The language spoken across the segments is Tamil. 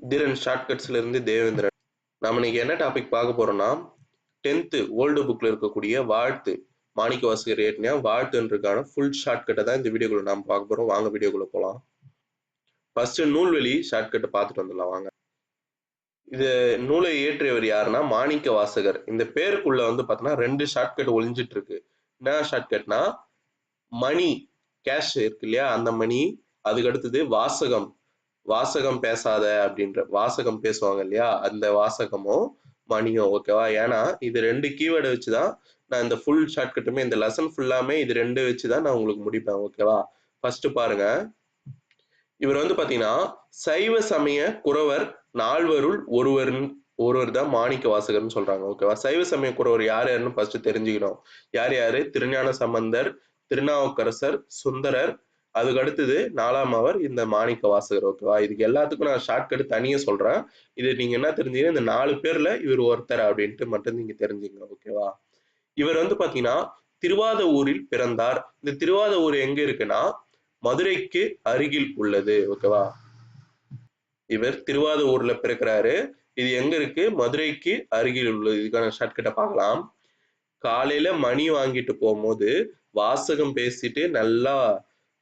தீரன் ஷார்ட்கட்ஸ்ல இருந்து தேவேந்திரன். நாம இன்னைக்கு என்ன டாபிக் பார்க்க போறோம்னா டென்த்து ஓல்டு புக்ல இருக்கக்கூடிய வாழ்த்து மாணிக்க வாசகர் ஏற்றினா வாழ்த்துன்றதுக்கான ஃபுல் ஷார்ட்கட்டை தான் இந்த வீடியோக்குள்ள நாம் பார்க்க போறோம். வாங்க வீடியோக்குள்ள போகலாம் ஃபர்ஸ்ட் நூல்வெளி ஷார்ட்கட்டை பார்த்துட்டு வந்துடலாம். வாங்க. இது நூலை இயற்றியவர் யாருன்னா மாணிக்க வாசகர் இந்த பேருக்குள்ள வந்து பார்த்தோன்னா ரெண்டு ஷார்ட்கட் ஒளிஞ்சிட்டு இருக்கு என்ன ஷார்ட்கட்னா மணி கேஷ் இருக்கு இல்லையா? அந்த மணி அதுக்கு அடுத்தது வாசகம். வாசகம் பேசாத அப்படின்ற வாசகம் பேசுவாங்க இல்லையா? அந்த வாசகமும் மணியும் ஓகேவா ஏன்னா இது ரெண்டு கீவேர்டை வச்சுதான் நான் இந்த ஃபுல் ஷார்ட்கட்டுமே இந்த லெசன் ஃபுல்லாமே இது ரெண்டு வச்சுதான் நான் உங்களுக்கு முடிப்பேன் ஓகேவா ஃபர்ஸ்ட் பாருங்க. இவர் வந்து பாத்தீங்கன்னா சைவ சமய குறவர் நால்வருள் ஒருவர் ஒருவர் தான் மாணிக்க வாசகர்னு சொல்றாங்க ஓகேவா சைவ சமய குறவர் யார் யாருன்னு ஃபர்ஸ்ட் தெரிஞ்சுக்கணும். யார் யாரு? திருஞான சம்பந்தர் திருநாவுக்கரசர் சுந்தரர் அதுக்கு அடுத்தது நாலாம் அவர் இந்த மாணிக்க வாசகர் ஓகேவா இதுக்கு எல்லாத்துக்கும் நான் ஷார்ட்கட் தனியே சொல்றேன். இது நீங்க என்ன தெரிஞ்சீங்கன்னா இந்த நாலு பேர்ல இவர் ஒருத்தர் அப்படின்ட்டு மட்டும் நீங்க தெரிஞ்சுங்க ஓகேவா இவர் வந்து பாத்தீங்கன்னா திருவாத ஊரில் பிறந்தார். இந்த திருவாத ஊர் எங்க இருக்குன்னா மதுரைக்கு அருகில் உள்ளது ஓகேவா இவர் திருவாத ஊர்ல பிறக்கிறாரு. இது எங்க இருக்கு? மதுரைக்கு அருகில் உள்ளது. இதுக்கான ஷார்ட்கட்டை பார்க்கலாம். காலையில மணி வாங்கிட்டு போகும்போது வாசகம் பேசிட்டு நல்லா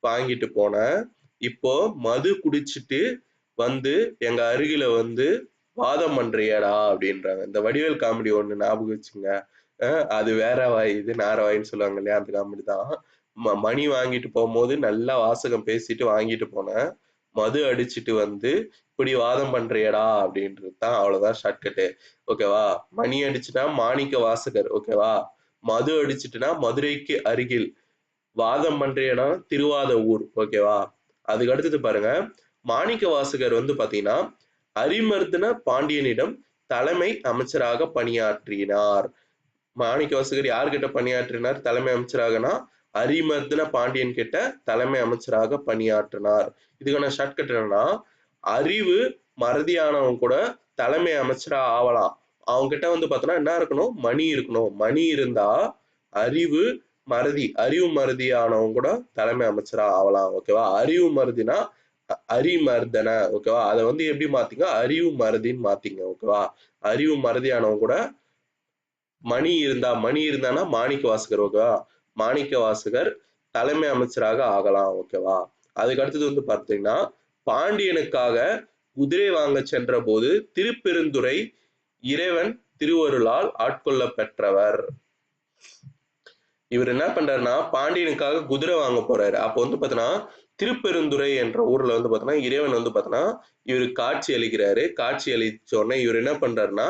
வாங்கிட்டு போனேன் இப்போ மது குடிச்சிட்டு வந்து எங்க அருகில வந்து வாதம் பண்றியடா அப்படின்றாங்க. இந்த வடிவேல் காமெடி ஒண்ணு ஞாபகம் வச்சுங்க. அது வேற வாய் இது நேர வாயின்னு சொல்லுவாங்க இல்லையா அந்த காமெடி தான். மணி வாங்கிட்டு போகும்போது நல்லா வாசகம் பேசிட்டு வாங்கிட்டு போனேன் மது அடிச்சுட்டு வந்து இப்படி வாதம் பண்றியடா அப்படின்றது தான் அவ்வளவுதான் ஷார்ட்கட்டு ஓகேவா மணி அடிச்சுட்டா மாணிக்க வாசகர் ஓகேவா மது அடிச்சுட்டுனா மதுரைக்கு அருகில். வாதம் பண்றியனா திருவாத ஊர் ஓகேவா? அதுக்கு அடுத்தது பாருங்க. மாணிக்க வாசகர் வந்து பாத்தீங்கன்னா அரிமர்தன பாண்டியனிடம் தலைமை அமைச்சராக பணியாற்றினார். மாணிக்க வாசகர் யார்கிட்ட பணியாற்றினார்? தலைமை அமைச்சராகனா அரிமர்தன பாண்டியன் கிட்ட தலைமை அமைச்சராக பணியாற்றினார். இதுக்கான ஷார்ட்கட் என்னன்னா அறிவு மறதியானவங்க கூட தலைமை அமைச்சரா ஆகலாம் அவங்க கிட்ட வந்து பார்த்தோன்னா என்ன இருக்கணும்? மணி இருக்கணும். மணி இருந்தா அறிவு மருதி அறிவு மருதியானவங்க கூட தலைமை அமைச்சரா ஆகலாம் ஓகேவா அறிவு மருதினா அரிமர்தன ஓகேவா அதை வந்து எப்படி மாத்திங்க? அறிவு மருதின்னு மாத்திங்க ஓகேவா அறிவு மருதியானவங்க கூட மணி இருந்தா மணி இருந்தானா மாணிக்க வாசகர் ஓகேவா மாணிக்க வாசகர் தலைமை அமைச்சராக ஆகலாம் ஓகேவா அதுக்கு அடுத்தது வந்து பார்த்தீங்கன்னா பாண்டியனுக்காக குதிரை வாங்க சென்ற போது திருப்பெருந்துறை இறைவன் திருவருளால் ஆட்கொள்ள பெற்றவர். இவர் என்ன பண்றாருன்னா பாண்டியனுக்காக குதிரை வாங்க போறாரு. அப்போ வந்து பாத்தீங்கன்னா திருப்பெருந்துறை என்ற ஊர்ல வந்து பாத்தீங்கன்னா இறைவன் வந்து பாத்தீங்கன்னா இவரு காட்சி அளிக்கிறாரு. காட்சி அளிச்ச உடனே இவர் என்ன பண்றாருன்னா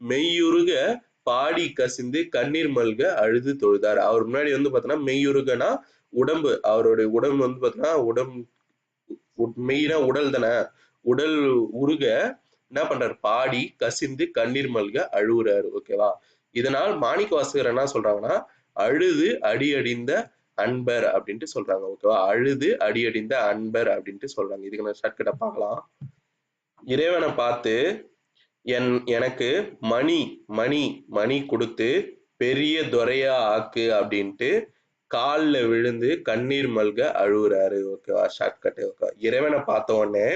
மெய்யுருக பாடி கசிந்து கண்ணீர் மல்க அழுது தொழுதார். அவர் முன்னாடி வந்து பாத்தீங்கன்னா மெய்யுருகனா உடம்பு. அவருடைய உடம்பு வந்து பாத்தீங்கன்னா உடம்பு மெய்னா உடல் தானே. உடல் உருக என்ன பண்றாரு? பாடி கசிந்து கண்ணீர் மல்க அழுகுறாரு ஓகேவா? இதனால் மாணிக்க வாசகர் என்ன சொல்றாங்கன்னா அழுது அடி அடிந்த அன்பர் அப்படின்ட்டு சொல்றாங்க ஓகேவா அழுது அடி அடிந்த அன்பர் அப்படின்ட்டு சொல்றாங்க. இதுக்கு நான் ஷார்ட்கட்டை பார்க்கலாம். இறைவனை பார்த்து என் எனக்கு மணி மணி மணி கொடுத்து பெரிய துறையா ஆக்கு அப்படின்ட்டு காலில் விழுந்து கண்ணீர் மல்க அழுகுறாரு ஓகேவா ஷார்ட்கட்டு ஓகே இறைவனை பார்த்த உடனே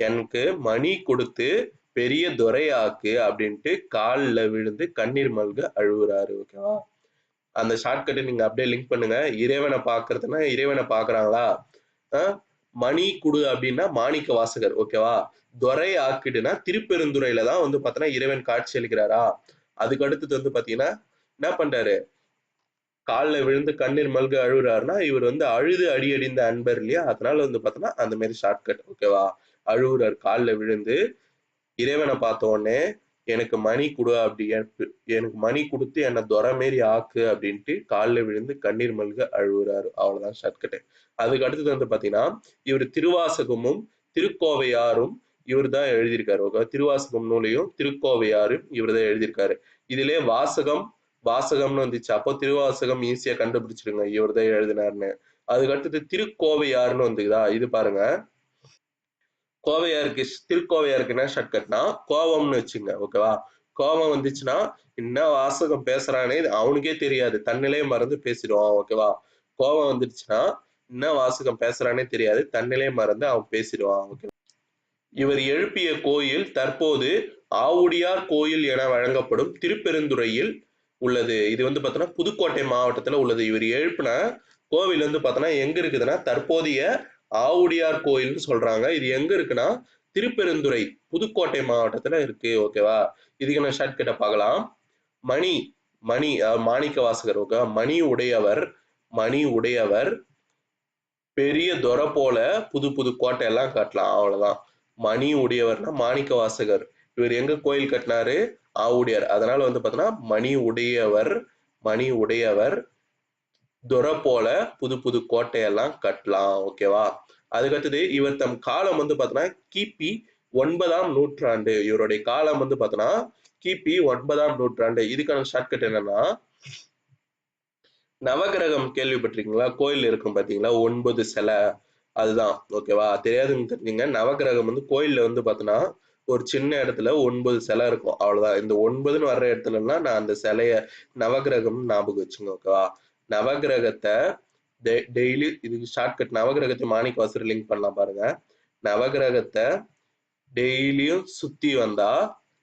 எனக்கு மணி கொடுத்து பெரிய துறையாக்கு அப்படின்ட்டு காலில் விழுந்து கண்ணீர் மல்க அழுகுறாரு ஓகேவா அந்த ஷார்ட்கட்டை நீங்க அப்படியே லிங்க் பண்ணுங்க. இறைவனை பாக்குறதுன்னா இறைவனை பாக்குறாங்களா மணி குடு அப்படின்னா மாணிக்க வாசகர் ஓகேவா துரை ஆக்கிடுனா திருப்பெருந்துறையில தான் வந்து பாத்தீங்கன்னா இறைவன் காட்சி அளிக்கிறாரா? அதுக்கு அடுத்தது வந்து பாத்தீங்கன்னா என்ன பண்றாரு? காலில் விழுந்து கண்ணீர் மல்க அழுகுறாருன்னா இவர் வந்து அழுது அடி அடிந்த அன்பர் இல்லையா? அதனால வந்து பார்த்தோன்னா அந்த மாதிரி ஷார்ட்கட் ஓகேவா அழுகுறார். காலில் விழுந்து இறைவனை பார்த்த உடனே எனக்கு மணி கொடு அப்படி எனக்கு மணி கொடுத்து என்னை துறை மாரி ஆக்கு அப்படின்ட்டு காலில் விழுந்து கண்ணீர் மல்க அழுகுறாரு. அவ்வளவுதான் ஷார்ட்கட்டு. அதுக்கு அடுத்தது வந்து பாத்தீங்கன்னா இவர் திருவாசகமும் திருக்கோவையாரும் இவர் தான் எழுதியிருக்காரு. ஓகே திருவாசகம் நூலையும் திருக்கோவையாரும் இவர் தான் எழுதியிருக்காரு. இதுலயே வாசகம் வாசகம்னு வந்துச்சு. அப்போ திருவாசகம் ஈஸியா கண்டுபிடிச்சிருங்க இவர் தான் எழுதினாருன்னு. அதுக்கு அடுத்தது திருக்கோவையாருன்னு வந்துக்குதா? இது பாருங்க. கோவையாருக்கு திருக்கோவையாருக்கு என்ன ஷார்ட்கட்னா கோவம்னு வச்சுங்க ஓகேவா கோபம் வந்துச்சுன்னா என்ன வாசகம் பேசுறானே அவனுக்கே தெரியாது. தன்னிலே மறந்து பேசிடுவான் ஓகேவா கோபம் வந்துடுச்சுன்னா என்ன வாசகம் பேசுறானே தெரியாது. தன்னிலே மறந்து அவன் பேசிடுவான் ஓகே இவர் எழுப்பிய கோயில் தற்போது ஆவுடியார் கோயில் என வழங்கப்படும் திருப்பெருந்துறையில் உள்ளது. இது வந்து பார்த்தோன்னா புதுக்கோட்டை மாவட்டத்தில் உள்ளது. இவர் எழுப்பின கோவில் வந்து பார்த்தோன்னா எங்க இருக்குதுன்னா தற்போதைய ஆவுடையார் கோயில்னு சொல்றாங்க. இது எங்க இருக்குன்னா திருப்பெருந்துறை புதுக்கோட்டை மாவட்டத்துல இருக்கு. ஓகேவா இதுக்கு நான் ஷார்ட்கட்டை பார்க்கலாம். மணி மணி மாணிக்க வாசகர் ஓகே மணி உடையவர் மணி உடையவர் பெரிய துறை போல புது புது கோட்டை எல்லாம் கட்டலாம். அவ்வளவுதான். மணி உடையவர்னா மாணிக்க வாசகர் இவர் எங்க கோயில் கட்டினாரு? ஆவுடையார். அதனால வந்து பாத்தீங்கன்னா மணி உடையவர் மணி உடையவர் துறை போல புது புது கோட்டையெல்லாம் கட்டலாம் ஓகேவா அதுக்கடுத்தது இவர் தம் காலம் வந்து பார்த்தோன்னா கிபி ஒன்பதாம் நூற்றாண்டு. இவருடைய காலம் வந்து பார்த்தோன்னா கிபி ஒன்பதாம் நூற்றாண்டு. இதுக்கான ஷார்ட்கட் என்னன்னா நவகிரகம் கேள்விப்பட்டிருக்கீங்களா? கோயில் இருக்கும் பாத்தீங்களா? ஒன்பது சிலை. அதுதான் ஓகேவா தெரியாதுன்னு தெரிஞ்சீங்க. நவகிரகம் வந்து கோயில்ல வந்து பார்த்தோன்னா ஒரு சின்ன இடத்துல ஒன்பது சிலை இருக்கும். அவ்வளவுதான். இந்த ஒன்பதுன்னு வர்ற இடத்துலலாம் நான் அந்த சிலைய நவகிரகம் ஞாபகம் வச்சுங்க ஓகேவா நவகிரகத்தை டெய்லி இதுக்கு ஷார்ட்கட் நவகிரகத்தை மாணிக்க வாசர் லிங்க் பண்ணலாம் பாருங்க. நவகிரகத்தை டெய்லியும் சுத்தி வந்தா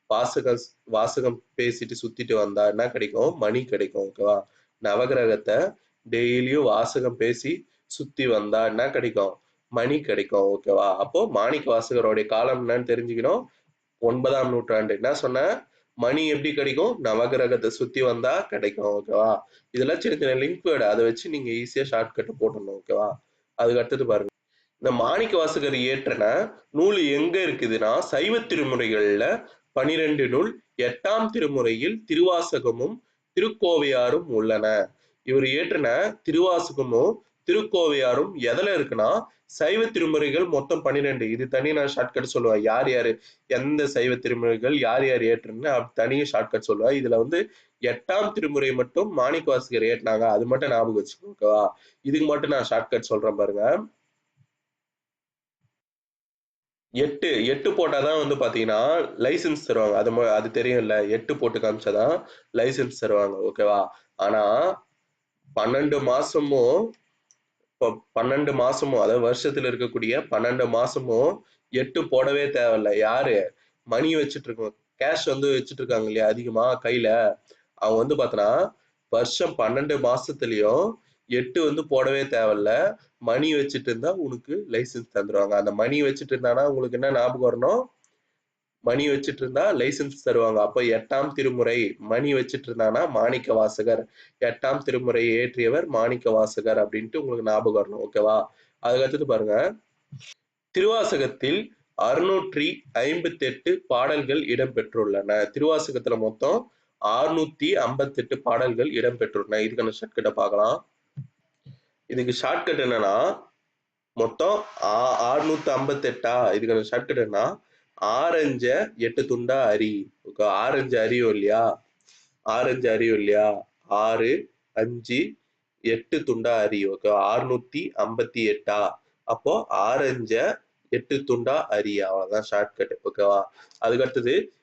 வாசகம் வாசகம் பேசிட்டு சுத்திட்டு வந்தா என்ன கிடைக்கும்? மணி கிடைக்கும் ஓகேவா நவகிரகத்தை டெய்லியும் வாசகம் பேசி சுத்தி வந்தா என்ன கிடைக்கும்? மணி கிடைக்கும் ஓகேவா அப்போ மாணிக்க வாசகருடைய காலம் என்னன்னு தெரிஞ்சுக்கணும். ஒன்பதாம் நூற்றாண்டு. என்ன சொன்ன? மணி எப்படி கிடைக்கும்? நவகிரகத்தை சுத்தி வந்தா கிடைக்கும் ஓகேவா இதெல்லாம் சின்ன சின்ன லிங்க் வேர்டு. அதை வச்சு நீங்க ஈஸியா ஷார்ட்கட் போட்டணும் ஓகேவா அதுக்கு அடுத்தது பாருங்க. இந்த மாணிக்க வாசகர் இயற்றின நூல் எங்க இருக்குதுன்னா சைவ திருமுறைகள்ல பனிரெண்டு நூல் எட்டாம் திருமுறையில் திருவாசகமும் திருக்கோவையாரும் உள்ளன. இவர் இயற்றின திருவாசகமும் திருக்கோவையாரும் எதில் இருக்குன்னா சைவ திருமுறைகள் மொத்தம் பன்னிரெண்டு. இது தனி நான் ஷார்ட்கட் சொல்லுவேன் யார் யாரு? எந்த சைவ திருமுறைகள் யார் யார் ஏற்றுன்னு தனியாக ஷார்ட்கட் சொல்லுவேன் இதுல வந்து எட்டாம் திருமுறை மட்டும் மாணிக்க வாசகர் ஏற்றினாங்க. அது மட்டும் ஞாபகம் வச்சுக்கோங்கவா ஓகேவா இதுக்கு மட்டும் நான் ஷார்ட்கட் சொல்றேன் பாருங்க. எட்டு. எட்டு போட்டாதான் வந்து பாத்தீங்கன்னா லைசன்ஸ் தருவாங்க. அது ம- அது தெரியும்ல. எட்டு போட்டு காமிச்சாதான் லைசன்ஸ் தருவாங்க. ஓகேவா ஆனா பன்னெண்டு மாசமும் இப்போ பன்னெண்டு மாசமும் அதாவது வருஷத்துல இருக்கக்கூடிய பன்னெண்டு மாசமும் எட்டு போடவே தேவையில்ல. யாரு? மணி வச்சுட்டு இருக்கோம் கேஷ் வந்து வச்சுட்டு இருக்காங்க இல்லையா அதிகமா கையில. அவங்க வந்து பார்த்தோன்னா வருஷம் பன்னெண்டு மாசத்துலயும் எட்டு வந்து போடவே தேவையில்ல. மணி வச்சுட்டு இருந்தா உனக்கு லைசன்ஸ் தந்துருவாங்க. அந்த மணி வச்சுட்டு இருந்தானா உங்களுக்கு என்ன ஞாபகம் வரணும்? மணி வச்சுட்டு இருந்தா லைசென்ஸ் தருவாங்க. அப்போ எட்டாம் திருமுறை மணி வச்சுட்டு இருந்தானா மாணிக்க வாசகர் எட்டாம் திருமுறை ஏற்றியவர் மாணிக்க வாசகர் அப்படின்ட்டு உங்களுக்கு ஞாபகம் வரணும். ஓகேவா அதுக்கடுத்தது பாருங்க. திருவாசகத்தில் அறுநூற்றி ஐம்பத்தி எட்டு பாடல்கள் இடம்பெற்றுள்ளன. திருவாசகத்துல மொத்தம் அறுநூத்தி ஐம்பத்தி எட்டு பாடல்கள் இடம்பெற்றுள்ளன. இதுக்கான ஷார்ட்கட்டை பார்க்கலாம். இதுக்கு ஷார்ட்கட் என்னன்னா மொத்தம் அறுநூத்தி ஐம்பத்தி எட்டா இதுக்கான ஷார்ட்கட் என்ன ஆரஞ்ச எட்டு துண்டா அரி. ஓகே ஆரஞ்சு அறியும் இல்லையா? ஆரஞ்சு அறியும் இல்லையா? ஆறு அஞ்சு எட்டு துண்டா அரி. ஓகே ஆறுநூத்தி ஐம்பத்தி எட்டா? அப்போ ஆரஞ்ச எட்டு துண்டா அரி. அவ்வளவுதான் ஷார்ட்கட் ஓகேவா? அதுக்கு அடுத்தது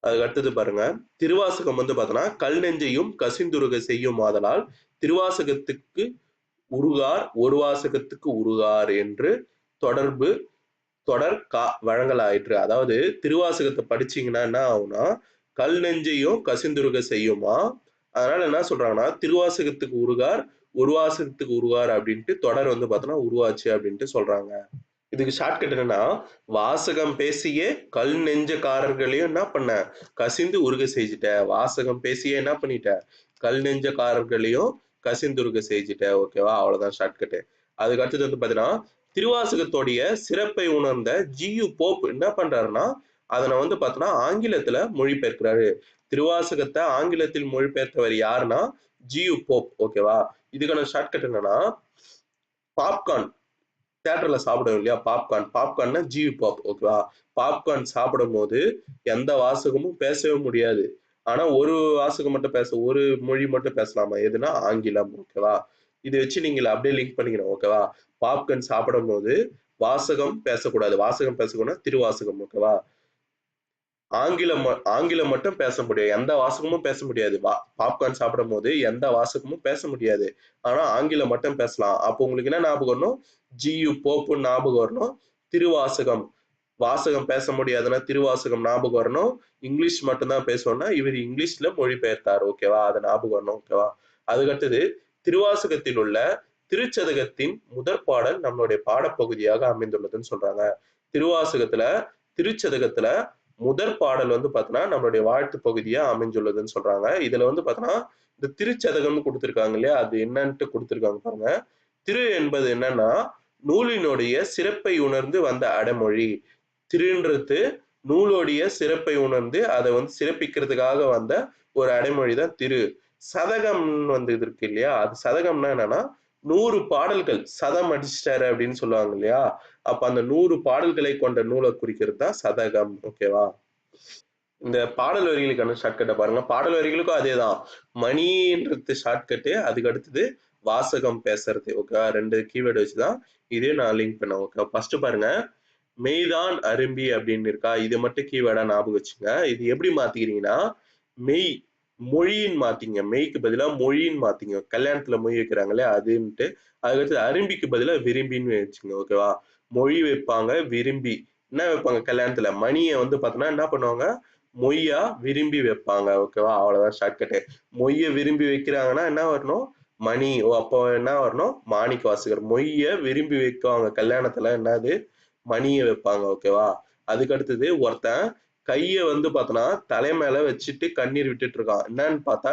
அதுக்கு அடுத்தது பாருங்க. திருவாசகம் வந்து பார்த்தோன்னா கல் நெஞ்சையும் கசிந்துருக செய்யும் ஆதலால் திருவாசகத்துக்கு உருகார் ஒரு வாசகத்துக்கு உருகார் என்று தொடர்பு தொடர் கா வழங்கலாயிற்று. அதாவது திருவாசகத்தை படிச்சீங்கன்னா என்ன ஆகும்னா கல் நெஞ்சையும் கசிந்துருக செய்யுமா? அதனால என்ன சொல்றாங்கன்னா திருவாசகத்துக்கு உருகார் உருவாசகத்துக்கு உருகார் அப்படின்ட்டு தொடர் வந்து பார்த்தோன்னா உருவாச்சு அப்படின்ட்டு சொல்றாங்க. இதுக்கு ஷார்ட்கட் என்னன்னா வாசகம் பேசியே கல் நெஞ்சக்காரர்களையும் என்ன பண்ண? கசிந்து உருக செஞ்சுட்ட வாசகம் பேசியே என்ன பண்ணிட்ட? கல் நெஞ்சக்காரர்களையும் கசிந்துருக செஞ்சுட்ட ஓகேவா? அவ்வளவுதான் ஷார்ட்கட்டு அதுக்கு அடுத்தது வந்து பாத்தீங்கன்னா திருவாசகத்தோடைய சிறப்பை உணர்ந்த ஜியு போப் என்ன பண்றாருன்னா அதனை வந்து பார்த்தோன்னா ஆங்கிலத்துல மொழிபெயர்க்கிறாரு. திருவாசகத்தை ஆங்கிலத்தில் மொழிபெயர்த்தவர் யாருன்னா ஜியு போப் ஓகேவா இதுக்கான ஷார்ட்கட் என்னன்னா பாப்கார்ன் தேட்டர்ல சாப்பிடுவோம் இல்லையா? பாப்கார்ன் பாப்கார்ன்னா ஜியு பாப் ஓகேவா பாப்கார்ன் சாப்பிடும் போது எந்த வாசகமும் பேசவே முடியாது. ஆனா ஒரு வாசகம் மட்டும் பேச ஒரு மொழி மட்டும் பேசலாமா? எதுனா ஆங்கிலம் ஓகேவா இது வச்சு நீங்க அப்படியே லிங்க் பண்ணிக்கணும் ஓகேவா பாப்கார்ன் சாப்பிடும் போது வாசகம் பேசக்கூடாது. வாசகம் பேசக்கூடாது திருவாசகம் ஓகேவா ஆங்கிலம் ஆங்கிலம் மட்டும் பேச முடியாது. எந்த வாசகமும் பேச முடியாது. வா- பாப்கார்ன் சாப்பிடும் போது எந்த வாசகமும் பேச முடியாது. ஆனா ஆங்கிலம் மட்டும் பேசலாம். அப்போ உங்களுக்கு என்ன ஞாபகம் வரணும்? ஜியு போப்புன்னு ஞாபகம் வரணும். திருவாசகம். வாசகம் பேச முடியாதுன்னா திருவாசகம் ஞாபகம் வரணும். இங்கிலீஷ் மட்டும்தான் பேசணும்னா இவர் இங்கிலீஷ்ல மொழிபெயர்த்தார் ஓகேவா அதை ஞாபகம் வரணும் ஓகேவா அதுக்கடுத்தது திருவாசகத்தில் உள்ள திருச்சதகத்தின் முதற் பாடல் நம்மளுடைய பாடப்பகுதியாக அமைந்துள்ளதுன்னு சொல்றாங்க. திருவாசகத்துல திருச்சதகத்துல முதற் பாடல் வந்து பார்த்தோன்னா நம்மளுடைய வாழ்த்து பகுதியா அமைஞ்சுள்ளதுன்னு சொல்றாங்க. இதுல வந்து பார்த்தோன்னா இந்த திருச்சதகம்னு கொடுத்துருக்காங்க இல்லையா? அது என்னன்ட்டு கொடுத்துருக்காங்க பாருங்க. திரு என்பது என்னன்னா நூலினுடைய சிறப்பை உணர்ந்து வந்த அடைமொழி. திருன்றது நூலோடைய சிறப்பை உணர்ந்து அதை வந்து சிறப்பிக்கிறதுக்காக வந்த ஒரு அடைமொழி தான் திரு. சதகம்னு வந்து இது இருக்கு இல்லையா? அது சதகம்னா என்னன்னா நூறு பாடல்கள் சதம் அடிச்சிட்டாரு அப்படின்னு சொல்லுவாங்க இல்லையா? அப்ப அந்த நூறு பாடல்களை கொண்ட நூலை குறிக்கிறது தான் சதகம் ஓகேவா இந்த பாடல் வரிகளுக்கான ஷார்ட்கட்டை பாருங்க. பாடல் வரிகளுக்கும் அதே தான் மணின்றது ஷார்ட்கட்டு அதுக்கு அடுத்தது வாசகம் பேசுறது ஓகே ரெண்டு கீவேர்டு வச்சுதான் இதே நான் லிங்க் பண்ணேன் ஓகே ஃபர்ஸ்ட் பாருங்க. மெய்தான் அரும்பி அப்படின்னு இருக்கா? இது மட்டும் கீவேர்டா ஞாபகம் வச்சுங்க. இது எப்படி மாத்திக்கிறீங்கன்னா மெய் மொழியின் மாத்திங்க மெய்க்கு பதிலா மொழின்னு மாத்திங்க. கல்யாணத்துல மொழி வைக்கிறாங்களே அதுன்ட்டு அதுக்கடுத்து அரும்பிக்கு பதிலா விரும்பின்னு வச்சுங்க ஓகேவா மொழி வைப்பாங்க விரும்பி. என்ன வைப்பாங்க கல்யாணத்துல? மணியை வந்து பார்த்தோன்னா என்ன பண்ணுவாங்க? மொய்யா விரும்பி வைப்பாங்க ஓகேவா அவ்வளவுதான் ஷார்ட்கட்டு மொய்ய விரும்பி வைக்கிறாங்கன்னா என்ன வரணும்? மணி. ஓ அப்போ என்ன வரணும்? மாணிக்க வாசகர். மொய்யை விரும்பி வைக்குவாங்க. கல்யாணத்துல என்னது? மணியை வைப்பாங்க ஓகேவா அதுக்கு அடுத்தது ஒருத்தன் கையை வந்து பார்த்தோன்னா தலை மேல வச்சுட்டு கண்ணீர் விட்டுட்டு இருக்கான் என்னன்னு பார்த்தா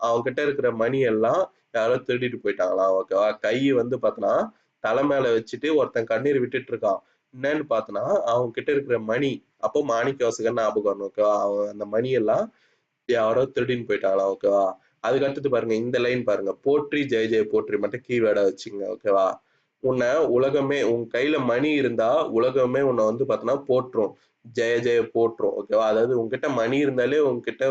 அவன் கிட்ட இருக்கிற மணி எல்லாம் யாரோ திருடிட்டு போயிட்டாங்களாம் ஓகேவா? கை வந்து பார்த்தோன்னா தலை மேல வச்சுட்டு ஒருத்தன் கண்ணீர் விட்டுட்டு இருக்கான் என்னன்னு பார்த்தோன்னா அவன் கிட்ட இருக்கிற மணி அப்போ மாணிக்க வாசகர் ஞாபகம் வரணும் ஓகேவா? அவன் அந்த மணி எல்லாம் யாரோ திருடின்னு போயிட்டாங்களா ஓகேவா? அதுக்கு அடுத்தது பாருங்க இந்த லைன் பாருங்க. போற்றி ஜெய ஜெய போற்றி மட்டும் கீவேர்டா வச்சுங்க ஓகேவா? உன்னை உலகமே உன் கையில மணி இருந்தா உலகமே உன்னை வந்து பார்த்தோன்னா போற்றும். ஜெய ஜெய போட்டுரும் ஓகேவா அதாவது உங்ககிட்ட மணி இருந்தாலே உங்ககிட்ட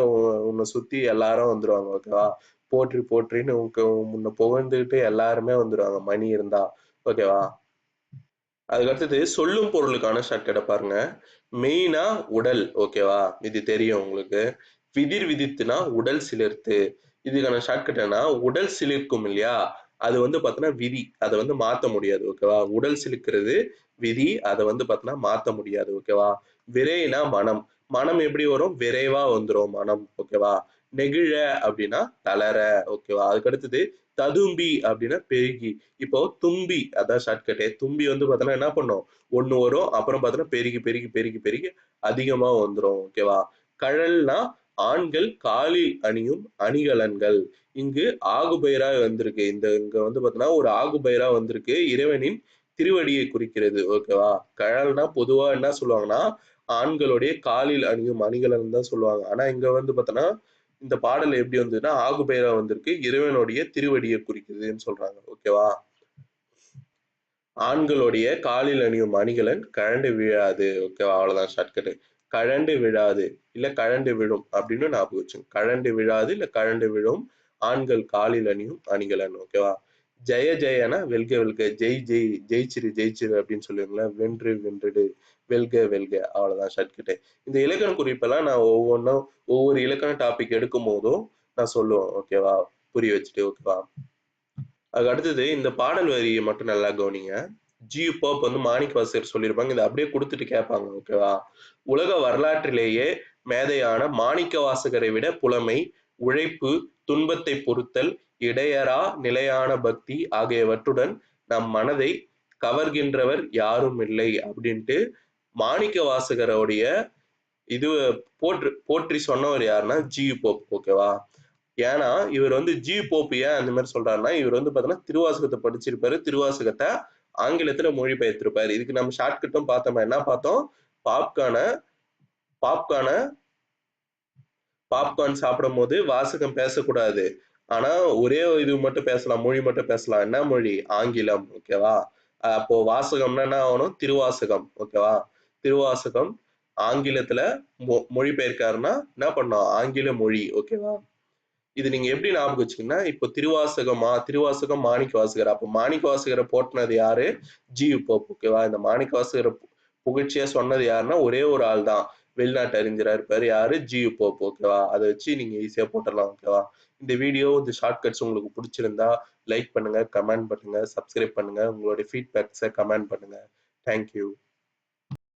உன்னை சுத்தி எல்லாரும் வந்துருவாங்க ஓகேவா போற்றி போற்றின்னு உனக்கு முன்ன புகழ்ந்துகிட்டு எல்லாருமே வந்துருவாங்க மணி இருந்தா ஓகேவா அதுக்கு அடுத்தது சொல்லும் பொருளுக்கான ஷார்ட்கட்டை பாருங்க. மெயினா உடல் ஓகேவா இது தெரியும் உங்களுக்கு. விதிர் விதித்துனா உடல் சிலிர்த்து. இதுக்கான ஷார்ட்கட் உடல் சிலிர்க்கும் இல்லையா? அது வந்து பார்த்தோன்னா விதி அதை வந்து மாத்த முடியாது ஓகேவா உடல் சிலுக்கிறது விதி அதை வந்து பார்த்தோன்னா மாத்த முடியாது ஓகேவா விரைனா மனம். மனம் எப்படி வரும்? விரைவா வந்துரும் மனம். ஓகேவா நெகிழ அப்படின்னா தளர ஓகேவா அதுக்கு அடுத்தது ததும்பி அப்படின்னா பெருகி. இப்போ தும்பி அதான் ஷார்ட்கட்டே தும்பி வந்து பார்த்தோன்னா என்ன பண்ணும்? ஒண்ணு வரும் அப்புறம் பார்த்தோன்னா பெருகி பெருகி பெருகி பெருகி அதிகமா வந்துரும் ஓகேவா கழல்னா ஆண்கள் காலில் அணியும் அணிகலன்கள். இங்கு ஆகுபயிரா வந்திருக்கு. இந்த இங்க வந்து பார்த்தோன்னா ஒரு ஆகுபயரா வந்திருக்கு. இறைவனின் திருவடியை குறிக்கிறது ஓகேவா கழல்னா பொதுவா என்ன சொல்லுவாங்கன்னா ஆண்களுடைய காலில் அணியும் அணிகலன் தான் சொல்லுவாங்க. ஆனா இங்க வந்து பார்த்தோன்னா இந்த பாடல் எப்படி வந்ததுன்னா ஆகுபெயரா வந்திருக்கு இறைவனுடைய திருவடியை குறிக்குதுன்னு சொல்றாங்க. ஓகேவா ஆண்களுடைய காலில் அணியும் அணிகலன் கழண்டு விழாது. ஓகேவா அவ்வளவுதான் ஷார்ட்கட் கழண்டு விழாது இல்ல கழண்டு விழும் அப்படின்னு ஞாபகம் வச்சுங்க. கழண்டு விழாது இல்ல கழண்டு விழும் ஆண்கள் காலில் அணியும் அணிகலன். ஓகேவா ஜெய ஜெயனா வெல்க வெல்க. ஜெய் ஜெய் ஜெயிச்சிரு ஜெயிச்சிரு அப்படின்னு சொல்லுவீங்களா வென்று வென்றுடு. வெல்க வெல்க அவ்வளவுதான் ஷார்ட்கட் இந்த இலக்கண குறிப்பெல்லாம் நான் ஒவ்வொன்றும் ஒவ்வொரு இலக்கண டாபிக் எடுக்கும் போதும் நான் சொல்லுவேன். ஓகேவா புரிய வச்சுட்டு ஓகேவா அதுக்கு அடுத்தது இந்த பாடல் வரியை மட்டும் நல்லா கவனிங்க. ஜி பாப் வந்து மாணிக்க வாசகர் சொல்லியிருப்பாங்க. இதை அப்படியே கொடுத்துட்டு கேட்பாங்க ஓகேவா உலக வரலாற்றிலேயே மேதையான மாணிக்க வாசகரை விட புலமை உழைப்பு துன்பத்தை பொறுத்தல் இடையறா நிலையான பக்தி ஆகியவற்றுடன் நம் மனதை கவர்கின்றவர் யாரும் இல்லை அப்படின்ட்டு மாணிக்க வாசகருடைய இது போற்று போற்றி சொன்னவர் யாருன்னா ஜி போப் ஓகேவா? ஏன்னா இவர் வந்து ஜி போப் ஏன் அந்த மாதிரி சொல்றாருன்னா இவர் வந்து பாத்தீங்கன்னா திருவாசகத்தை படிச்சிருப்பாரு. திருவாசகத்தை ஆங்கிலத்துல மொழிபெயர்த்திருப்பாரு. இதுக்கு நம்ம ஷார்ட்கட்டும் பார்த்தோமா? என்ன பார்த்தோம்? பாப்கான பாப்கான பாப்கார்ன் சாப்பிடும் போது வாசகம் பேசக்கூடாது. ஆனா ஒரே இது மட்டும் பேசலாம் மொழி மட்டும் பேசலாம். என்ன மொழி? ஆங்கிலம் ஓகேவா? அப்போ வாசகம்னா என்ன ஆகணும்? திருவாசகம் ஓகேவா? திருவாசகம் ஆங்கிலத்துல மொ- மொழிபெயர்க்காருன்னா என்ன பண்ணோம் ஆங்கில மொழி ஓகேவா இது நீங்க எப்படி ஞாபகம் வச்சுக்கீங்கன்னா இப்போ திருவாசகமா திருவாசகம் மாணிக்க வாசகர் அப்போ மாணிக்க வாசகரை போட்டினது யாரு? ஜி போப் ஓகேவா இந்த மாணிக்க வாசகரை பு- புகழ்ச்சியா சொன்னது யாருன்னா ஒரே ஒரு ஆள் தான். வெளிநாட்டு அறிஞரா இருப்பாரு யாரு? ஜி போப் ஓகேவா அதை வச்சு நீங்க ஈஸியா போட்டுடலாம் ஓகேவா இந்த வீடியோ இந்த ஷார்ட்கட்ஸ் உங்களுக்கு பிடிச்சிருந்தா லைக் பண்ணுங்க கமெண்ட் பண்ணுங்க சப்ஸ்கிரைப் பண்ணுங்க. உங்களுடைய ஃபீட்பேக்ஸை கமெண்ட் பண்ணுங்க. தேங்க்யூ